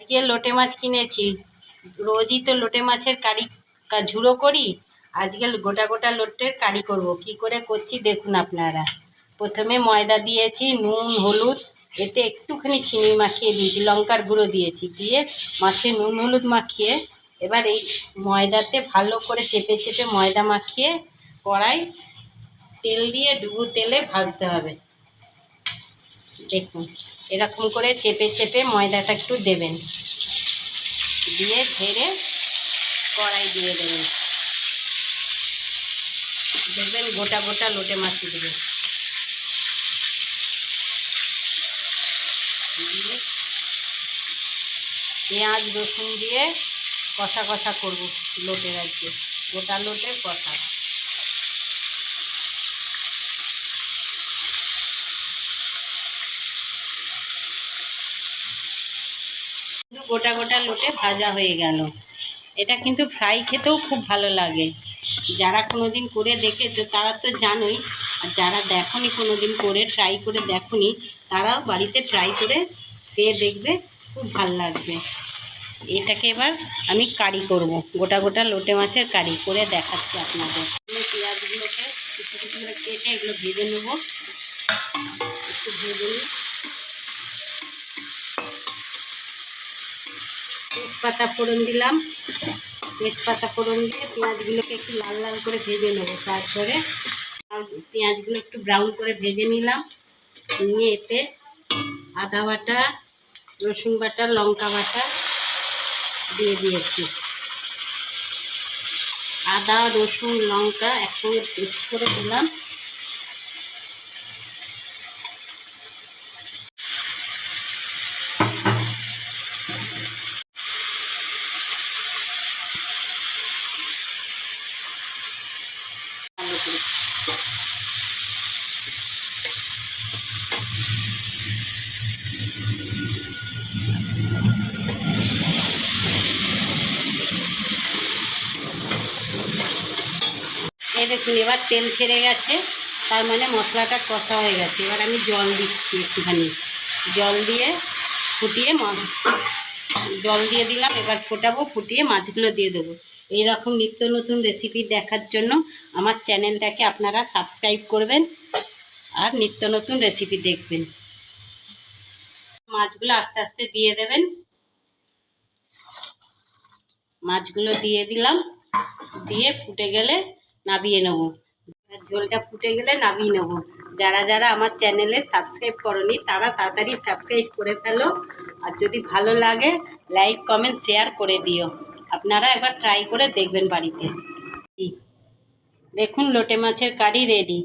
আজকে লোটে মাছ কিনেছি। রোজই তো লোটে মাছের কারি ঝুড়ো করি। আজকে গোটা গোটা লোটের কারি করব। কি করে করছি দেখুন আপনারা। প্রথমে ময়দা দিয়েছি, নুন, হলুদ, এতে একটুখানি চিনি মাখিয়ে দিয়েছি, লঙ্কার গুঁড়ো দিয়েছি। দিয়ে মাছে নুন, হলুদ মাখিয়ে এবার এই ময়দাতে ভালো করে চেপে চেপে ময়দা মাখিয়ে কড়াই তেল দিয়ে ডুবো তেলে ভাজতে হবে। দেখুন। এরকম করে চেপে চেপে ময়দাটা একটু দেবেন। দিয়ে ঝেড়ে কড়াই দিয়ে দেবেন। দেখবেন গোটা গোটা লোটে মাছ দিয়ে পেঁয়াজ, রসুন দিয়ে কষা কষা করব লোটের আজকে গোটা লোটের কষা। গোটা গোটা লোটে ভাজা হয়ে গেল। এটা কিন্তু ফ্রাই খেতেও খুব ভালো লাগে। যারা কোনো দিন করে দেখেছে, তারা তো জানোই। আর যারা দেখনি কোনো দিন করে ট্রাই করে দেখনি, তারাও বাড়িতে ট্রাই করে খেয়ে দেখবে, খুব ভালো লাগবে। এটাকে এবার আমি কারি করব। গোটা গোটা লোটে মাছের কারি করে দেখাচ্ছি আপনাদের। পেঁয়াজগুলোকে কিছু কিছু করে কেটে এগুলো ভেজে নেব। একটু ভেজে নিই। তেজপাতা ফোড়ন দিলাম। তেজপাতা ফোড়ন দিয়ে পেঁয়াজগুলোকে একটু লাল লাল করে ভেজে নেব তারপরে। পেঁয়াজগুলো একটু ব্রাউন করে ভেজে নিলাম। নিয়ে এতে আদা বাটা, রসুন বাটা, লঙ্কা বাটা দিয়ে দিয়েছি। আদা, রসুন, লঙ্কা একসঙ্গে পেস্ট করে দিলাম ভালো করে এই দেখুন, এবার তেল ছেড়ে গেছে, তার মানে মশলাটা কষা হয়ে গেছে। এবার আমি জল দিচ্ছি একটুখানি। জল দিয়ে ফুটিয়ে জল দিয়ে দিলাম, এবার ফোটাবো, ফুটিয়ে মাছগুলো দিয়ে দেবো। এইরকম নিত্য নতুন রেসিপি দেখার জন্য আমার চ্যানেলটাকে আপনারা সাবস্ক্রাইব করবেন আর নিত্য নতুন রেসিপি দেখবেন। মাছগুলো আস্তে আস্তে দিয়ে দেবেন। মাছগুলো দিয়ে দিলাম। দিয়ে ফুটে গেলে নাবিয়ে নেব। ঝোলটা ফুটে গেলে নাবিয়ে নেব। যারা যারা আমার চ্যানেলে সাবস্ক্রাইব করনি, তারা তাড়াতাড়ি সাবস্ক্রাইব করে ফেলো। আর যদি ভালো লাগে, লাইক, কমেন্ট, শেয়ার করে দিও। আপনারা একবার ট্রাই করে দেখবেন বাড়িতে। দেখুন, লোটে মাছের কারি রেডি।